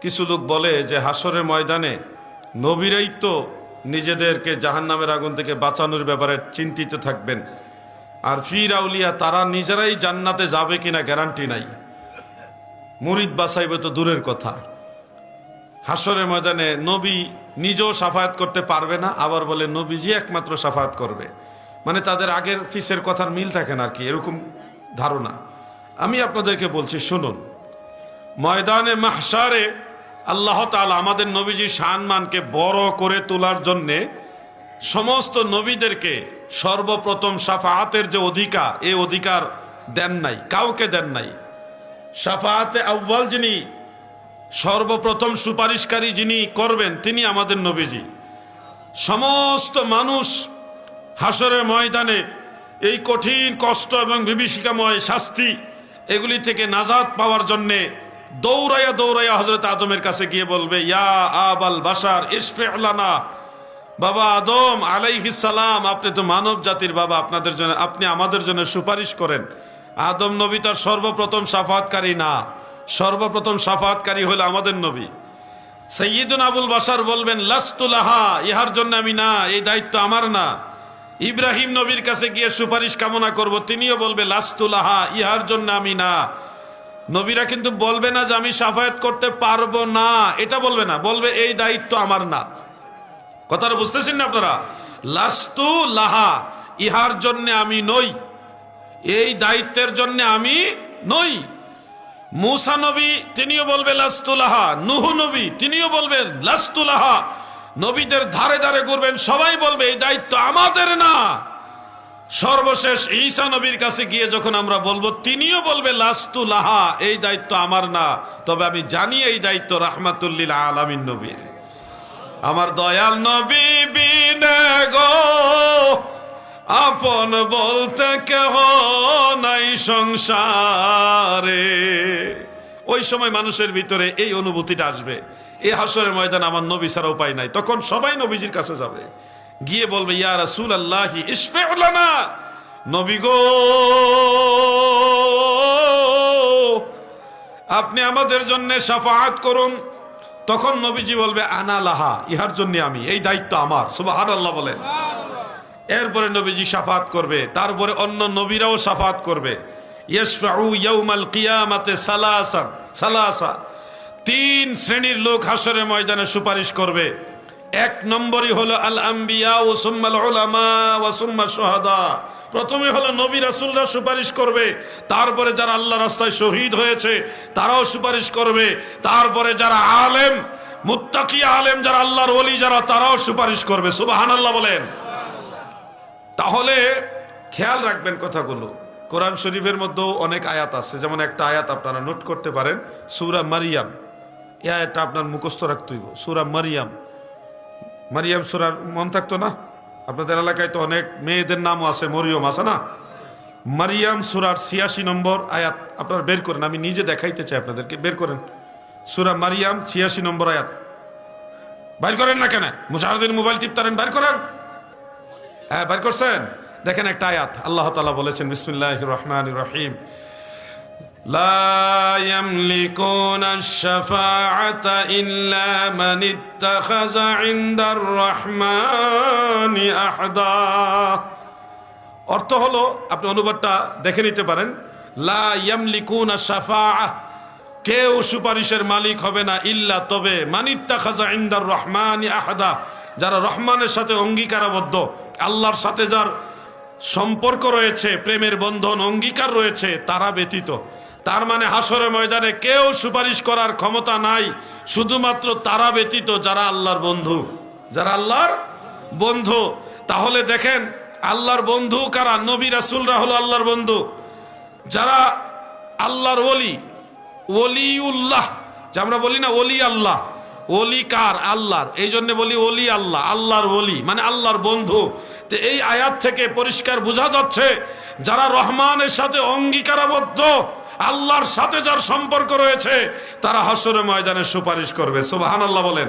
কিছু লোক বলে যে হাসরের ময়দানে নবীরাই তো নিজেদেরকে জাহান্নামের আগুন থেকে বাঁচানোর ব্যাপারে চিন্তিত থাকবেন। আর ফির আউলিয়া, তারা নিজেরাই জান্নাতে যাবে কিনা গ্যারান্টি নাই। মুরিদ বাসাইবে তো দূরের কথা। হাসরের ময়দানে নবী নিজেও সাফায়াত করতে পারবে না, আবার বলে নবীজি একমাত্র সাফায়াত করবে। মানে তাদের আগের ফিসের কথার মিল থাকে না কি, এরকম ধারণা। আমি আপনাদেরকে বলছি, শুনুন। ময়দানে মাহসারে আল্লাহ তাআলা আমাদের নবীজি সম্মানকে বড় করে তোলার জন্যে সমস্ত নবীদেরকে সর্বপ্রথম সাফাহাতের যে অধিকার, এ অধিকার দেন নাই, কাউকে দেন নাই। সাফাহাতে আউ্বাল যিনি সর্বপ্রথম সুপারিশকারী যিনি করবেন, তিনি আমাদের নবীজি। সমস্ত মানুষ হাসরের ময়দানে এই কঠিন, কষ্ট এবং বিভীষিকাময় শাস্তি এগুলি থেকে নাজাদ পাওয়ার জন্যে দৌড়াইয়া দৌড়াইয়া হজরত আদমের কাছে গিয়ে বলবে, ইয়া আবাল বাসার ইসফে আলানা বাবা আদম, আলাইহিস সালাম, আপনি তো মানব জাতির বাবা, আপনাদের জন্য, আপনি আমাদের জন্য সুপারিশ করেন। আদম নবী তার সর্বপ্রথম সাফাতকারী না। সর্বপ্রথম সাফাতকারী হলো আমাদের নবী। সৈয়দুন আবুল বাসার বলবেন লাস্তুলাহা ইহার জন্য আমি না, এই দায়িত্ব আমার না। ইব্রাহিম নবীর কাছে গিয়ে সুপারিশ কামনা করব। তিনিও বলবে লাস্তুলাহা ইহার জন্য আমি না। নবীরা কিন্তু বলবে না যে আমি সাফায়াত করতে পারব না। এটা বলবে না। বলবে, এই দায়িত্ব আমার না। কথাটা বুঝতেছেন না আপনারা? লাস্তু লাহা, ইহার জন্য আমি নই। এই দায়িত্বের জন্য আমি নই। মুসা নবী, তিনিও বলবে লাস্তুলাহা নুহ নবী, তিনিও বলবেন লাস্তুলাহা নবীদের ধারে ধারে ঘুরবেন, সবাই বলবে, এই দায়িত্ব আমাদের না। সর্বশেষ ঈসা নবীর কাছে গিয়ে যখন আমরা বলব, তিনিও বলবে, লাস্তু লাহা, এই দায়িত্ব আমার না। তবে আমি জানি এই দায়িত্ব রাহমাতুল্লিল আলামিন নবীর। আমার দয়াল নবী বিনে গো, আপন বলতে কেহ নাই সংসারে। ওই সময় মানুষের ভিতরে এই অনুভূতিটা আসবে। এই হাসরের ময়দান আমার নবী ছাড়া উপায় নাই। তখন সবাই নবীজির কাছে যাবে। গিয়ে বলবে ইয়া রাসূল আল্লাহি ইসফে না নবী গো আপনি আমাদের জন্য সাফাহাত করুন। তখন নবীজি বলবে আনা লাহা ইহার জন্য আমি এই দায়িত্ব আমার। সুবহানাল্লাহ বলেন। এরপরে নবীজি সাফাত করবে তারপরে অন্য নবীরাও সাফাত করবে। সালাসা। তিন শ্রেণির লোক হাসরের ময়দানে সুপারিশ করবে। এক নম্বরই হলো আল আম্বিয়া ও সুম্মাল সুম্মা শুহাদা। প্রথমে হলো নবী রাসূলরা সুপারিশ করবে, তারপরে যারা আল্লাহ রাস্তায় শহীদ হয়েছে তারাও সুপারিশ করবে, তারপরে যারা আলেম, মুত্তাকি আলেম, যারা আল্লাহর ওলি, যারা তারাও সুপারিশ করবে। সুবহানাল্লাহ বলেন। তাহলে খেয়াল রাখবেন কথাগুলো। কোরআন শরীফের মধ্যেও অনেক আয়াত আছে, যেমন একটা আয়াত আপনারা নোট করতে পারেন, সুরা মারিয়াম। এই আয়াতটা আপনার মুখস্থ রাখতে হইব। সুরা মারিয়াম। মারিয়াম সুরার মন থাকতো না? আপনাদের এলাকায় তো অনেক মেয়েদের নামও আছে, মরিয়ম আছে না? মারিয়াম সুরার ছিয়াশি নম্বর আয়াত আপনারা বের করেন, আমি নিজে দেখাইতে চাই আপনাদেরকে, বের করেন। সুরা মারিয়াম ছিয়াশি নম্বর আয়াত। বাইর করেন না কেন? মুশাহিদিন মোবাইল টিপতারেন বাইর করেন। হ্যাঁ বাইর করছেন? দেখেন একটা আয়াত, আল্লাহ তালা বলেছেন বিসমিল্লাহ রহমান রহিম। لا يملكون الشفاعة إلا من اتخذ عند الرحمن أحدا অর্থ হলো আপনি অনুবাদটা দেখে নিতে পারেন লা ইয়ামলিকুনা শাফাআ কেউ সুপারিশের মালিক হবে না ইল্লা তবে মানিত্তা খাজা ইন্দার রহমানি আহাদা যারা রহমানের সাথে অঙ্গীকারাবদ্ধ আল্লাহর সাথে যার সম্পর্ক রয়েছে প্রেমের বন্ধন অঙ্গীকার রয়েছে তারা ব্যতীত তার মানে হাসরে ময়দানে কেউ সুপারিশ করার ক্ষমতা নাই, শুধুমাত্র তারা ব্যতীত যারা আল্লাহর বন্ধু। যারা আল্লাহর বন্ধু। তাহলে দেখেন, আল্লাহর বন্ধু কারা? নবী রাসুলরা হলো আল্লাহর বন্ধু। যারা আল্লাহর ওলি, ওলিউল্লাহ। যে আমরা বলি না ওলি আল্লাহ, ওলি কার? আল্লাহর। এই জন্য বলি ওলি আল্লাহ, আল্লাহর ওলি মানে আল্লাহর বন্ধু। তো এই আয়াত থেকে পরিষ্কার বোঝা যাচ্ছে, যারা রহমানের সাথে অঙ্গীকারাবদ্ধ আল্লাহর সাথে যার সম্পর্ক রয়েছে তারা হাসরে ময়দানে সুপারিশ করবে। সুবহানাল্লাহ বলেন।